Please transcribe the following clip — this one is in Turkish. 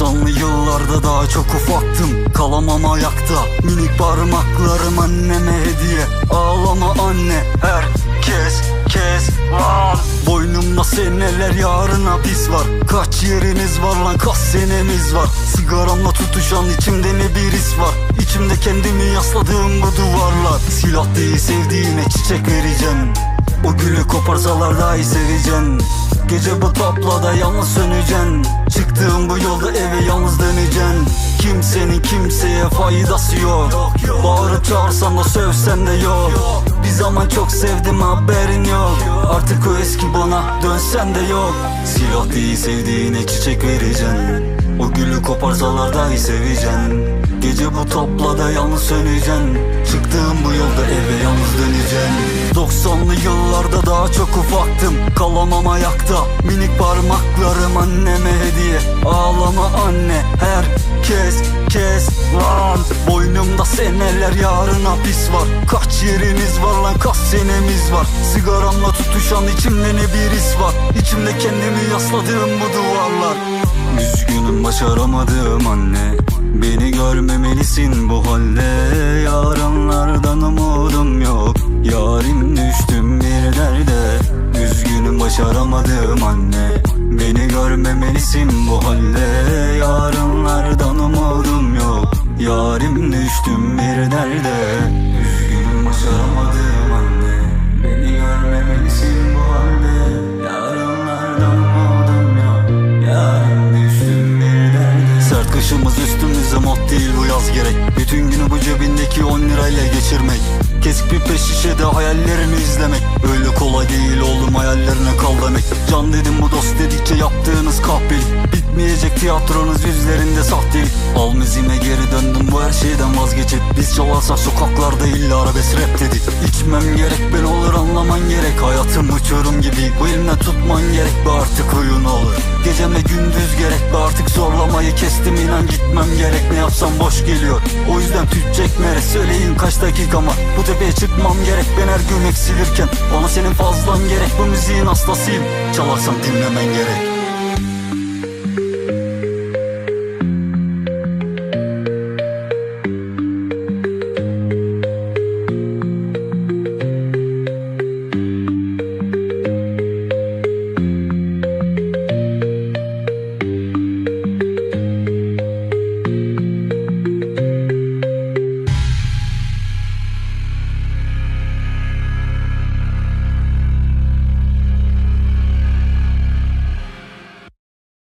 90'lı yıllarda daha çok ufaktım. Kalamam ayakta. Minik parmaklarım anneme hediye. Ağlama anne. Herkes kes. Lan! Boynumda seneler yarın hapis var. Kaç yeriniz var lan? Kaç senemiz var? Sigaramla tutuşan içimde ne bir his var? İçimde kendimi yasladığım bu duvarlar. Silah değil sevdiğine çiçek vereceğim. O gülü koparsalar daha iyi seveceksin Gece bu tablada yalnız söneceksin. Çıktığım bu yolda eve yalnız döneceksin Kimsenin kimseye faydası yok. Bağırıp çağırsan da sövsen de yok. Bir zaman çok sevdim haberin yok. Artık o eski bana dönsen de yok. Silah değil sevdiğine çiçek vereceksin. O gülü koparsalar daha iyi seveceksin Gece bu toplada yalnız söneceksin. Çıktığım bu yolda eve yalnız döneceksin. 90'lı yıllarda daha çok ufaktım. Kalamam ayakta Minik parmaklarım anneme hediye. Ağlama anne herkes kes lan. Boynumda seneler yarın hapis var. Kaç yeriniz var lan kaç senemiz var? Sigaramla tutuşan içimde ne bir his var? İçimde kendimi yasladığım bu duvarlar. Üzgünüm başaramadım anne halde Yarınlardan umudum yok. Yarim düştüm bir derde Üzgünüm başaramadım anne. Beni görmemelisin bu halde Yarınlardan umudum yok. Yarim düştüm bir derde Üzgünüm başaramadım anne. Beni görmemelisin kışımız üstümüze mod değil bu yaz gerek. Bütün günü bu cebindeki 10 lirayla geçirmek. Kesik bir peş şişede hayallerini izlemek. Öyle kolay değil oğlum hayallerine kal demek. Can dedim bu dost dedikçe yaptığınız kahpelik Bitmeyecek tiyatronuz yüzlerinde sahtelik Al müziğime geri döndüm bu her şeyden vazgeçip. Biz çalarsak sokaklarda illa arabesk rap dedik İçmem gerek ben olur anlaman gerek. Hayatım uçurum gibi bu elimden tutman gerek. Be artık oyun olur. Geceme gündüz gerek be artık zorlamayı kestim inan gitmem gerek. Ne yapsam boş geliyor. O yüzden tütecek mere Söyleyin kaç dakikama bu tepeye çıkmam gerek Ben her gün eksilirken bana senin fazlan gerek Bu müziğin hastasıyım. Çalarsam dinlemen gerek